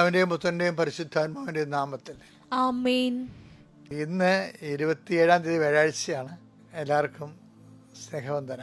അവന്റെയും പുത്രന്റെയും പരിശുദ്ധാത്മാവിന്റെയും നാമത്തിൽ. ഇന്ന് ഇരുപത്തിയേഴാം തീയതി വ്യാഴാഴ്ചയാണ് എല്ലാവർക്കും സ്നേഹവന്ദന.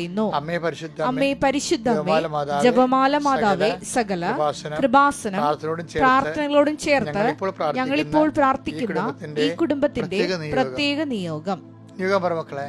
പറയുന്നു. അമ്മേ പരിശുദ്ധ ജപമാല മാതാവേ, സകല കൃപാസനം, പ്രാർത്ഥനകളോടും ചേർത്ത് ഞങ്ങളിപ്പോൾ പ്രാർത്ഥിക്കുന്ന ഈ കുടുംബത്തിന്റെ പ്രത്യേക നിയോഗം. നിയോഗം. യുഗം പറ മക്കളെ.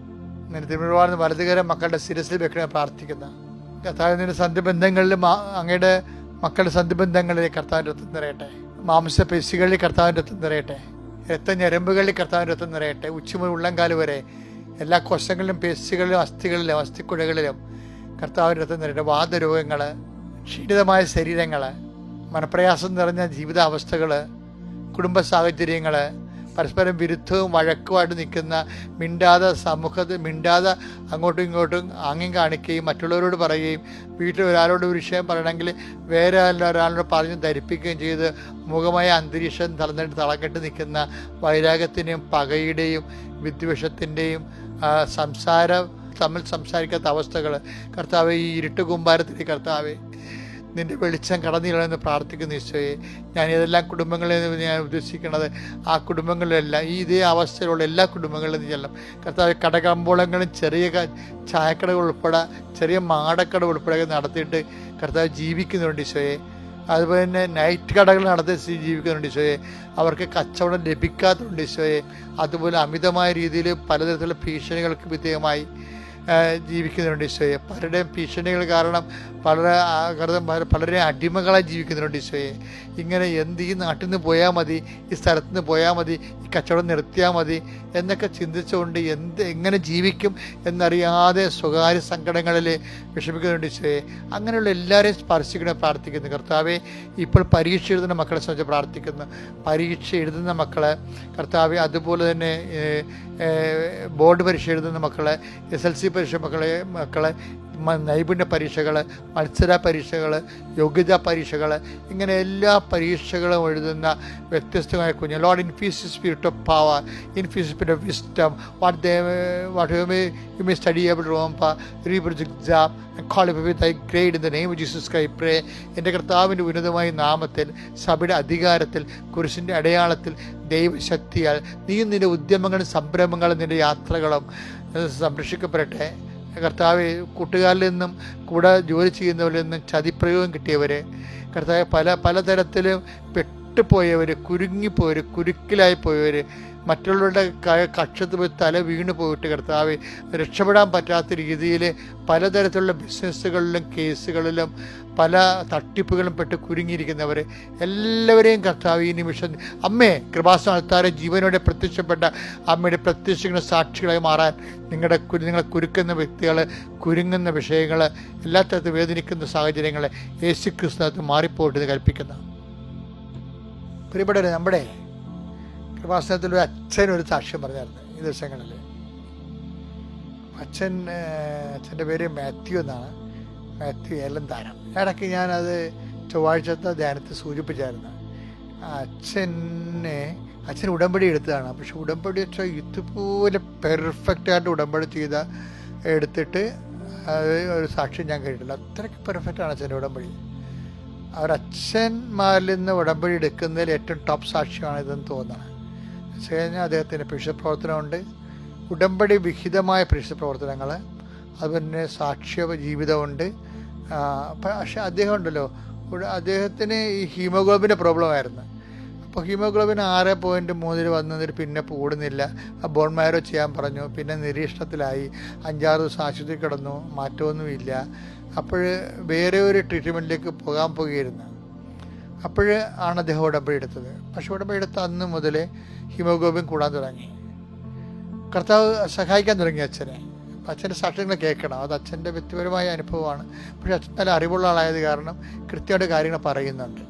നിന്റെ തിരുമുഴുവാർന്ന് വലതുകരം മക്കളുടെ ശിരസിൽ വെക്കണേ പ്രാർത്ഥിക്കുന്ന. കർത്താവിന്റെ സന്ധിബന്ധങ്ങളിലും അങ്ങയുടെ മക്കളുടെ സന്ധിബന്ധങ്ങളിൽ കർത്താവിന്റെ രക്തം നിറയട്ടെ. മാംസ പേശികളിൽ കർത്താവിന്റെ രക്തം നിറയട്ടെ. രക്തഞരമ്പുകളിൽ കർത്താവിന്റെ രക്തം നിറയട്ടെ. ഉച്ചമുതൽ ഉള്ളംകാൽ വരെ എല്ലാ കോശങ്ങളിലും പേശികളിലും അസ്ഥികളിലും അസ്ഥിക്കുഴകളിലും കർത്താവിന്റെ രക്തം നിറയട്ടെ. വാദരോഗങ്ങൾ ക്ഷീണിതമായ ശരീരങ്ങൾ മനപ്രയാസം നിറഞ്ഞ ജീവിതാവസ്ഥകൾ കുടുംബ സാഹചര്യങ്ങൾ പരസ്പരം വിരുദ്ധവും വഴക്കുമായിട്ട് നിൽക്കുന്ന മിണ്ടാതെ സമൂഹത്തിൽ മിണ്ടാതെ അങ്ങോട്ടും ഇങ്ങോട്ടും ആംഗ്യം കാണിക്കുകയും മറ്റുള്ളവരോട് പറയുകയും വീട്ടിൽ ഒരാളോട് ഒരു വിഷയം പറയണമെങ്കിൽ വേറെ ഒരാളോട് പറഞ്ഞ് ധരിപ്പിക്കുകയും ചെയ്ത് മുഖമായ അന്തരീക്ഷം തളർന്നിട്ട് തളക്കെട്ട് നിൽക്കുന്ന വൈരാഗ്യത്തിന്റെയും പകയുടെയും വിദ്വേഷത്തിന്റെയും സംസാരം തമ്മിൽ സംസാരിക്കാത്ത അവസ്ഥകൾ. കർത്താവ് ഈ ഇരുട്ട് കുമ്പാരത്തിലെ കർത്താവേ നിന്റെ വെളിച്ചം കടന്നിടണമെന്ന് പ്രാർത്ഥിക്കുന്നു ഈശോയെ. ഞാൻ ഏതെല്ലാം കുടുംബങ്ങളിൽ നിന്ന് ഞാൻ ഉദ്ദേശിക്കുന്നത് ആ കുടുംബങ്ങളിലെല്ലാം ഈ ഇതേ അവസ്ഥയിലുള്ള എല്ലാ കുടുംബങ്ങളിലും ചെല്ലാം കർത്താവ് കടകമ്പോളങ്ങളും ചെറിയ ചായക്കടകൾ ഉൾപ്പെടെ ചെറിയ മാടക്കട ഉൾപ്പെടെ നടത്തിയിട്ട് കർത്താവ് ജീവിക്കുന്നുണ്ട് ഈശോയെ. അതുപോലെ തന്നെ നൈറ്റ് കടകൾ നടത്തി ജീവിക്കുന്നുണ്ട് ഈശോയെ. അവർക്ക് കച്ചവടം ലഭിക്കാത്തതുണ്ട് ഈശോയെ. അതുപോലെ അമിതമായ രീതിയിൽ പലതരത്തിലുള്ള ഭീഷണികൾക്ക് വിധേയമായി ജീവിക്കുന്നുണ്ട് ഈശോയെ. പലരുടെയും ഭീഷണികൾ കാരണം വളരെ ആകൃതം പലരെ അടിമകളായി ജീവിക്കുന്നുണ്ട് ഈശോയെ. ഇങ്ങനെ എന്ത് ഈ നാട്ടിൽ നിന്ന് പോയാൽ മതി ഈ സ്ഥലത്ത് നിന്ന് പോയാൽ മതി ഈ കച്ചവടം നിർത്തിയാൽ മതി എന്നൊക്കെ ചിന്തിച്ചുകൊണ്ട് എന്ത് എങ്ങനെ ജീവിക്കും എന്നറിയാതെ സ്വകാര്യ സങ്കടങ്ങളിൽ വിഷമിക്കുന്നുണ്ട് ഈശോയെ. അങ്ങനെയുള്ള എല്ലാവരെയും സ്പർശിക്കണേ പ്രാർത്ഥിക്കുന്നു. കർത്താവെ ഇപ്പോൾ പരീക്ഷ എഴുതുന്ന മക്കളെ സംബന്ധിച്ച് പ്രാർത്ഥിക്കുന്നു. പരീക്ഷ എഴുതുന്ന മക്കളെ കർത്താവെ അതുപോലെ തന്നെ ബോർഡ് പരീക്ഷ എഴുതുന്ന മക്കളെ എസ് എൽ സി പരീക്ഷ മക്കളെ മക്കളെ നൈപുണ്യ പരീക്ഷകൾ മത്സര പരീക്ഷകൾ യോഗ്യതാ പരീക്ഷകൾ ഇങ്ങനെ എല്ലാ പരീക്ഷകളും എഴുതുന്ന വ്യത്യസ്തമായ കുഞ്ഞ്. Lord infuse spirit of power infuse spirit of wisdom what they what you may you may study able റോംപ റീപ്രൊജ് exam qualify with I grade in the name Jesus കൈ പ്രേ എന്റെ കർത്താവിന്റെ ഉന്നതമായ നാമത്തിൽ സഭയുടെ അധികാരത്തിൽ കുരിശിന്റെ അടയാളത്തിൽ ദൈവശക്തിയാൽ നീ നിന്റെ ഉദ്യമങ്ങളും സംരംഭങ്ങളും നിന്റെ യാത്രകളും സംരക്ഷിക്കപ്പെടട്ടെ. കർത്താവ് കൂട്ടുകാരിൽ നിന്നും കൂടെ ജോലി ചെയ്യുന്നവരിൽ നിന്നും ചതിപ്രയോഗം കിട്ടിയവരെ കർത്താവ് പല പലതരത്തിലും പെട്ടുപോയവർ കുരുങ്ങിപ്പോയവർ കുരുക്കിലായി പോയവർ മറ്റുള്ളവരുടെ കക്ഷത്ത് പോയി തല വീണ് പോയിട്ട് കർത്താവ് രക്ഷപ്പെടാൻ പറ്റാത്ത രീതിയിൽ പലതരത്തിലുള്ള ബിസിനസ്സുകളിലും കേസുകളിലും പല തട്ടിപ്പുകളും പെട്ട് കുരുങ്ങിയിരിക്കുന്നവർ എല്ലാവരെയും കർത്താവ് ഈ നിമിഷം അമ്മേ കൃപാസ്ഥാനത്താരെ ജീവനോടെ പ്രത്യക്ഷപ്പെട്ട അമ്മയുടെ പ്രത്യക്ഷങ്ങളുടെ സാക്ഷികളായി മാറാൻ നിങ്ങളുടെ കുരു നിങ്ങളെ കുരുക്കുന്ന വ്യക്തികൾ കുരുങ്ങുന്ന വിഷയങ്ങൾ എല്ലാ വേദനിക്കുന്ന സാഹചര്യങ്ങളെ യേശു ക്രിസ്തുനകത്ത് മാറിപ്പോയിട്ട് കൽപ്പിക്കുന്ന. പ്രിയപ്പെട്ടവരെ നമ്മുടെ കൃപാസനത്തിൽ ഒരു അച്ഛൻ ഒരു സാക്ഷ്യം പറഞ്ഞായിരുന്നു ഈ ദിവസങ്ങളിൽ. അച്ഛൻ അച്ഛന്റെ പേര് മാത്യു എന്നാണ്. മാത്യു ഏലന്താരം. ഇടയ്ക്ക് ഞാനത് ചൊവ്വാഴ്ചത്തെ ധ്യാനത്തിൽ സൂചിപ്പിച്ചായിരുന്നു. അച്ഛനെ അച്ഛൻ ഉടമ്പടി എടുത്തതാണ്. പക്ഷെ ഉടമ്പടി വെച്ചാൽ ഇതുപോലെ പെർഫെക്റ്റ് ആയിട്ട് ഉടമ്പടി ചെയ്ത എടുത്തിട്ട് അത് ഒരു സാക്ഷ്യം ഞാൻ കേട്ടിട്ടില്ല. അത്രയ്ക്ക് പെർഫെക്റ്റ് ആണ് അച്ഛന്റെ ഉടമ്പടി. അവരച്ഛന്മാരിൽ നിന്ന് ഉടമ്പടി എടുക്കുന്നതിൽ ഏറ്റവും ടോപ്പ് സാക്ഷ്യമാണ് ഇതെന്ന് തോന്നുന്നത് കഴിഞ്ഞാൽ അദ്ദേഹത്തിന്റെ പ്രവർത്തനമുണ്ട് ഉടമ്പടി വിഹിതമായ പ്രവർത്തനങ്ങൾ അതുപോലെ സാക്ഷ്യ ജീവിതമുണ്ട് പക്ഷെ അദ്ദേഹം ഉണ്ടല്ലോ അദ്ദേഹത്തിന് ഈ ഹീമോഗ്ലോബിന്റെ പ്രോബ്ലം ആയിരുന്നു അപ്പോൾ ഹീമോഗ്ലോബിൻ ആറ് പോയിന്റ് മൂന്നിൽ വന്നതിൽ പിന്നെ കൂടുന്നില്ല. ബോൺ മാരോ ചെയ്യാൻ പറഞ്ഞു. പിന്നെ നിരീക്ഷണത്തിലായി. അഞ്ചാറ് ദിവസം ആശുപത്രി കിടന്നു. മാറ്റമൊന്നുമില്ല. അപ്പോൾ വേറെ ഒരു ട്രീറ്റ്മെന്റിലേക്ക് പോകാൻ പോകുകയായിരുന്നു അപ്പോൾ ആണ് അദ്ദേഹം ഉടമ്പടി എടുത്തത്. പക്ഷെ ഉടമ്പടി എടുത്ത അന്ന് മുതലേ ഹീമോഗ്ലോബിൻ കൂടാൻ തുടങ്ങി. കർത്താവ് സഹായിക്കാൻ തുടങ്ങി അച്ഛനെ. അച്ഛന്റെ സാക്ഷ്യങ്ങൾ കേൾക്കണം. അത് അച്ഛന്റെ വ്യക്തിപരമായ അനുഭവമാണ്. പക്ഷേ അച്ഛൻ നല്ല അറിവുള്ള ആളായത് കാരണം കൃത്യമായിട്ട് കാര്യങ്ങൾ പറയുന്നുണ്ട്.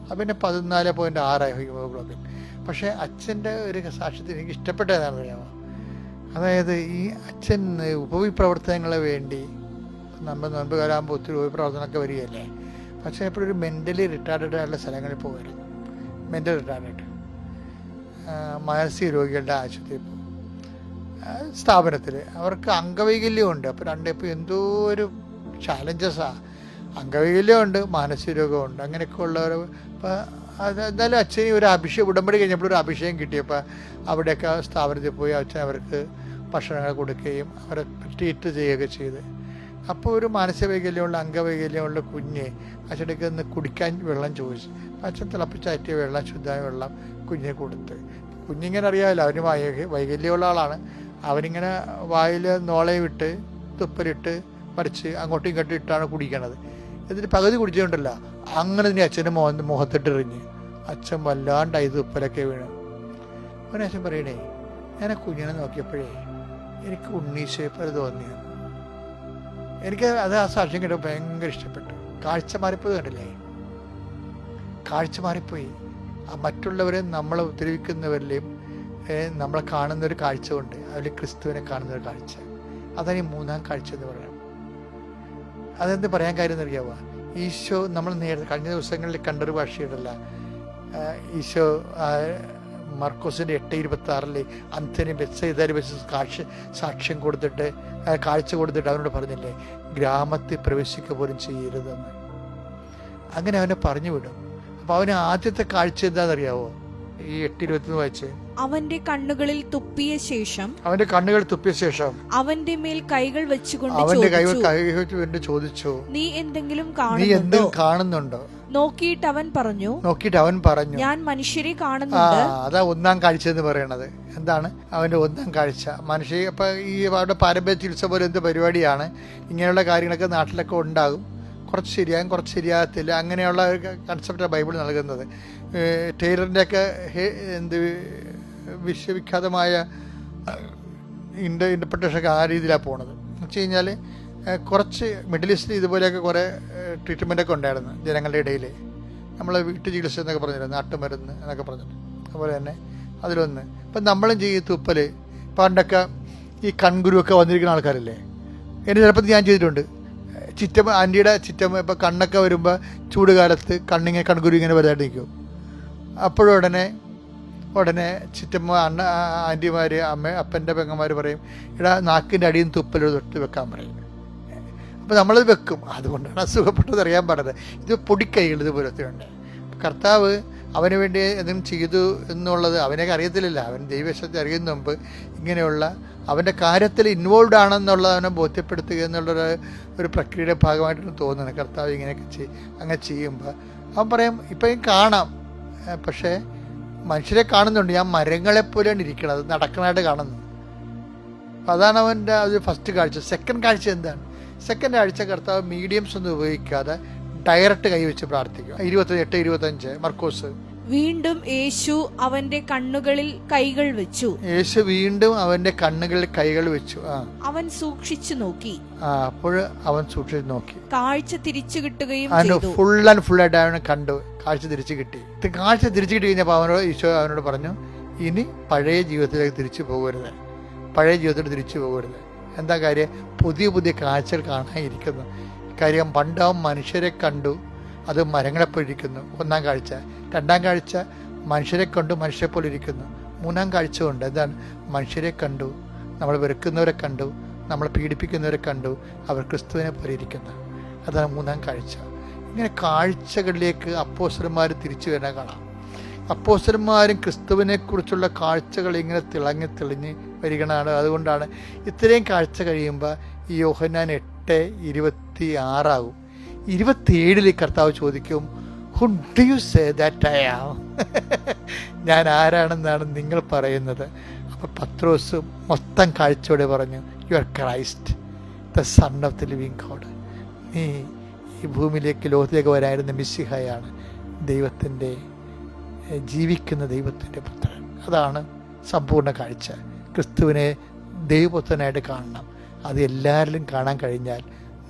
അപ്പം പിന്നെ പതിനാല് പോയിന്റ് ആറായി ഹീമോഗ്ലോബിൻ. പക്ഷേ അച്ഛന്റെ ഒരു സാക്ഷ്യത്തിന് എനിക്ക് ഇഷ്ടപ്പെട്ടതാണ് അറിയാമോ? അതായത് ഈ അച്ഛൻ ഉപവിപ്രവർത്തനങ്ങളെ വേണ്ടി നമ്മൾ നോൻപ് കാലാകുമ്പോൾ ഒത്തിരി ഉപവിപ്രവർത്തനമൊക്കെ വരികയല്ലേ? പക്ഷേ എപ്പോഴൊരു മെന്റലി റിട്ടാർഡഡ് ആയിട്ടുള്ള സ്ഥലങ്ങളിൽ പോകുമായിരുന്നു മെന്റൽ റിട്ടാർഡഡ് മാനസിക രോഗികളുടെ ആശുപത്രിയിൽ പോകും. സ്ഥാപനത്തിൽ അവർക്ക് അംഗവൈകല്യമുണ്ട് അപ്പോൾ രണ്ട് ഇപ്പോൾ എന്തോ ഒരു ചാലഞ്ചസാണ് അംഗവൈകല്യമുണ്ട് മാനസിക രോഗമുണ്ട് അങ്ങനെയൊക്കെ ഉള്ളവർ ഇപ്പോൾ അത് എന്തായാലും അച്ഛന് ഒരു അഭിഷേകം ഉടമ്പടി കഴിഞ്ഞപ്പോൾ ഒരു അഭിഷേകം കിട്ടിയപ്പോൾ അവിടെയൊക്കെ സ്ഥാപനത്തിൽ പോയി അച്ഛൻ അവർക്ക് ഭക്ഷണങ്ങൾ കൊടുക്കുകയും അവരെ ട്രീറ്റ് ചെയ്യുകയൊക്കെ ചെയ്ത്. അപ്പോൾ ഒരു മാനസികവൈകല്യമുള്ള അംഗവൈകല്യമുള്ള കുഞ്ഞ് അച്ഛടുക്ക് നിന്ന് കുടിക്കാൻ വെള്ളം ചോദിച്ചു. അച്ഛൻ തിളപ്പിച്ചാറ്റിയ വെള്ളം ശുദ്ധമായ വെള്ളം കുഞ്ഞിന് കൊടുത്ത്. കുഞ്ഞിങ്ങനെ അറിയാമല്ലോ അവന് വൈ വൈകല്യമുള്ള ആളാണ്. അവനിങ്ങനെ വായിൽ നോളയും ഇട്ട് തുപ്പലിട്ട് പറിച്ച് അങ്ങോട്ടും ഇങ്ങോട്ടും ഇട്ടാണ് കുടിക്കണത്. എന്നിട്ട് പകുതി കുടിച്ചുകൊണ്ടല്ല അങ്ങനെ തന്നെ അച്ഛന്റെ മുഖ മുഖത്തിട്ടെറിഞ്ഞ് അച്ഛൻ വല്ലാണ്ടായി തുപ്പലൊക്കെ വീണു. അവനച്ഛൻ പറയണേ ഞാൻ കുഞ്ഞിനെ നോക്കിയപ്പോഴേ എനിക്ക് ഉണ്ണീശയെ പോലെ തോന്നിയത്. എനിക്ക് അത് ആ സാക്ഷ്യം കിട്ടും ഭയങ്കര ഇഷ്ടപ്പെട്ടു. കാഴ്ച മാറിപ്പോയി കണ്ടില്ലേ? കാഴ്ച മാറിപ്പോയി. ആ മറ്റുള്ളവരെ നമ്മളെ ഉപദ്രവിക്കുന്നവരിലെയും ഏ, നമ്മളെ കാണുന്ന ഒരു കാഴ്ച ഉണ്ട്. അതിൽ ക്രിസ്തുവിനെ കാണുന്ന ഒരു കാഴ്ച. അതാണ് ഈ മൂന്നാം കാഴ്ച എന്ന് പറയുന്നത്. അതെന്ത് പറയാൻ കാര്യം എന്നറിയാവുക ഈശോ നമ്മൾ നേരത്തെ കഴിഞ്ഞ ദിവസങ്ങളിൽ കണ്ടൊരു ഭാഷയുണ്ടല്ല. ഈശോ മർക്കോസിന്റെ എട്ട് ഇരുപത്തി ആറിലെ അന്ത്യനെ ബെസ്സൈതാരി കാഴ്ച സാക്ഷ്യം കൊടുത്തിട്ട് കാഴ്ച കൊടുത്തിട്ട് അവനോട് പറഞ്ഞില്ലേ ഗ്രാമത്തിൽ പ്രവേശിക്കുക പോലും ചെയ്യരുതെന്ന്. അങ്ങനെ അവനെ പറഞ്ഞു വിടും. അപ്പോൾ അവന് ആദ്യത്തെ കാഴ്ച എന്താണെന്നറിയാവോ? ഈ എട്ട് ഇരുപത്തിന്ന് വായിച്ച്? അവന്റെ കണ്ണുകളിൽ തുപ്പിയ ശേഷം അവന്റെ കണ്ണുകൾ തുപ്പിയ ശേഷം അവന്റെ മേൽ കൈകൾ വെച്ചുകൊണ്ട് അവന്റെ കൈകൾ ചോദിച്ചു കൈ ചോദിച്ചു നീ എന്തെങ്കിലും നീ എന്തെങ്കിലും എന്തും കാണുന്നുണ്ടോ? നോക്കിയിട്ട് അവൻ പറഞ്ഞു നോക്കിയിട്ട് അവൻ പറഞ്ഞു. ഞാൻ മനുഷ്യരെ കാണുന്നുണ്ട്. അതാ ഒന്നാം കാഴ്ച എന്ന് പറയണത്. എന്താണ്? അവന്റെ ഒന്നാം കാഴ്ച. മനുഷ്യ ഇപ്പൊ ഈ അവരുടെ പാരമ്പര്യ ചികിത്സ പോലെ എന്ത് പരിപാടിയാണ്? ഇങ്ങനെയുള്ള കാര്യങ്ങളൊക്കെ നാട്ടിലൊക്കെ ഉണ്ടാകും. കുറച്ച് ശരിയാകും കുറച്ച് ശരിയാകത്തില്ല. അങ്ങനെയുള്ള കൺസെപ്റ്റാണ് ബൈബിൾ നൽകുന്നത്. ടൈലറിന്റെയൊക്കെ എന്ത് വിശ്വവിഖ്യാതമായ ഇന്റർ ഇന്റർപ്രിട്ടേഷനൊക്കെ ആ രീതിയിലാണ് പോണത്. എന്ന് വെച്ച് കഴിഞ്ഞാൽ കുറച്ച് മിഡിൽ ഈസ്റ്റിൽ ഇതുപോലെയൊക്കെ കുറേ ട്രീറ്റ്മെന്റൊക്കെ ഉണ്ടായിരുന്നു ജനങ്ങളുടെ ഇടയിൽ നമ്മൾ വീട്ടു ചികിത്സ എന്നൊക്കെ പറഞ്ഞിരുന്നു നാട്ടുമരുന്ന് എന്നൊക്കെ പറഞ്ഞിട്ട്. അതുപോലെ തന്നെ അതിലൊന്ന്. ഇപ്പം നമ്മളും ചെയ്യും തുപ്പൽ പണ്ടൊക്കെ ഈ കൺകുരുവൊക്കെ വന്നിരിക്കുന്ന ആൾക്കാരല്ലേ? എന്റെ ചിലപ്പോൾ ഞാൻ ചെയ്തിട്ടുണ്ട്. ചിറ്റമ്മ ആന്റിയുടെ ചിറ്റമ്മ ഇപ്പോൾ കണ്ണൊക്കെ വരുമ്പോൾ ചൂട് കാലത്ത് കണ്ണിങ്ങനെ കൺകുരു ഇങ്ങനെ വരാണ്ട് നിൽക്കും. അപ്പോഴുടനെ ഉടനെ ചിറ്റമ്മ അണ്ണ ആന്റിമാർ അമ്മ അപ്പന്റെ പെങ്ങന്മാർ പറയും ഇടാ നാക്കിന്റെ അടിയിൽ തുപ്പൽ തൊട്ട് വെക്കാൻ പറയും. അപ്പോൾ നമ്മളത് വെക്കും. അതുകൊണ്ടാണ് അസുഖപ്പെട്ടത് അറിയാൻ പാടത് ഇത് പൊടിക്കൈകൾ ഇതുപോലത്തെയുണ്ട്. കർത്താവ് അവന് വേണ്ടി എന്തെങ്കിലും ചെയ്തു എന്നുള്ളത് അവനൊക്കെ അറിയത്തില്ല അവൻ ദൈവശത്തെ അറിയുന്ന മുമ്പ് ഇങ്ങനെയുള്ള അവന്റെ കാര്യത്തിൽ ഇൻവോൾവ് ആണെന്നുള്ളത് അവനെ ബോധ്യപ്പെടുത്തുക എന്നുള്ളൊരു ഒരു പ്രക്രിയയുടെ ഭാഗമായിട്ടാണ് തോന്നുന്നത്. കർത്താവ് ഇങ്ങനെയൊക്കെ ചെയ് അങ്ങനെ ചെയ്യുമ്പോൾ അവൻ പറയും ഇപ്പം കാണാം. പക്ഷേ മനുഷ്യരെ കാണുന്നുണ്ട്. ഞാൻ മരങ്ങളെപ്പോലെയാണ് ഇരിക്കുന്നത് അത് നടക്കണമായിട്ട് കാണുന്നു. അതാണ് അവന്റെ ഫസ്റ്റ് കാഴ്ച. സെക്കൻഡ് കാഴ്ച എന്താണ്? സെക്കൻഡ് ആഴ്ച കർത്താവ് മീഡിയംസ് ഒന്നും ഉപയോഗിക്കാതെ ഡയറക്റ്റ് കൈവച്ച് പ്രാർത്ഥിക്കുക. ഇരുപത്തി എട്ട് ഇരുപത്തഞ്ച് മർക്കോസ്. വീണ്ടും യേശു അവന്റെ കണ്ണുകളിൽ കൈകൾ വെച്ചു. യേശു വീണ്ടും അവന്റെ കണ്ണുകളിൽ കൈകൾ വെച്ചു. ആ. അവൻ സൂക്ഷിച്ചു നോക്കി. ആ അപ്പോൾ അവൻ സൂക്ഷിച്ചു നോക്കി. കാഴ്ച തിരിച്ചു കിട്ടുകയും ഫുൾ ആൻഡ് ഫുൾ ആയിട്ട് അവനെ കണ്ടു. കാഴ്ച തിരിച്ചു കിട്ടി. കാഴ്ച തിരിച്ചു കിട്ടി കഴിഞ്ഞപ്പോൾ അവനോട് യേശു അവനോട് പറഞ്ഞു ഇനി പഴയ ജീവിതത്തിലേക്ക് തിരിച്ചു പോകരുത്. പഴയ ജീവിതത്തിൽ തിരിച്ചു പോകരുത്. എന്താ കാര്യം? പുതിയ പുതിയ കാഴ്ചകൾ കാണാനിരിക്കുന്നു. കാര്യം പണ്ടാവും മനുഷ്യരെ കണ്ടു. അത് മരങ്ങളെ ഇരിക്കുന്നു. ഒന്നാം കാഴ്ച. രണ്ടാം കാഴ്ച മനുഷ്യരെ കണ്ടു മനുഷ്യരെ പോലെ ഇരിക്കുന്നു. മൂന്നാം കാഴ്ച കൊണ്ട് എന്താണ്? മനുഷ്യരെ കണ്ടു. നമ്മൾ വെറുക്കുന്നവരെ കണ്ടു. നമ്മൾ പീഡിപ്പിക്കുന്നവരെ കണ്ടു. അവർ ക്രിസ്തുവിനെ പോലെ ഇരിക്കുന്നു. അതാണ് മൂന്നാം കാഴ്ച. ഇങ്ങനെ കാഴ്ചകളിലേക്ക് അപ്പോസർമാർ തിരിച്ചു വരാൻ കാണാം. അപ്പോസ്റ്റലന്മാരും ക്രിസ്തുവിനെക്കുറിച്ചുള്ള കാഴ്ചകൾ ഇങ്ങനെ തിളങ്ങി തെളിഞ്ഞ് വരികയാണ്. അതുകൊണ്ടാണ് ഇത്രയും കാഴ്ച കഴിയുമ്പോൾ ഈ യോഹന്നാൻ എട്ട് ഇരുപത്തി ആറാകും. ഇരുപത്തിയേഴിൽ കർത്താവ് ചോദിക്കും who do you say that I am ഞാൻ ആരാണെന്നാണ് നിങ്ങൾ പറയുന്നത്. അപ്പോൾ പത്രോസ് മൊത്തം കാഴ്ചയോടെ പറഞ്ഞു you are Christ the son of the living God നീ ഈ ഭൂമിയിലേക്ക് ലോകത്തിലേക്ക് വരായിരുന്ന മിസ്സിഹയാണ് ദൈവത്തിന്റെ ജീവിക്കുന്ന ദൈവത്തിന്റെ പുത്രൻ. അതാണ് സമ്പൂർണ കാഴ്ച. ക്രിസ്തുവിനെ ദൈവപുത്രനായിട്ട് കാണണം. അത് എല്ലാവരിലും കാണാൻ കഴിഞ്ഞാൽ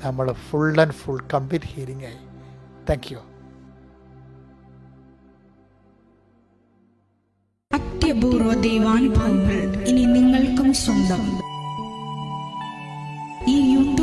നമ്മൾ full and full complete healing ആയി. താങ്ക് യു അത്യപൂർവ ദൈവാനുഭവങ്ങൾ ഇനി നിങ്ങൾക്കും സ്വന്തം.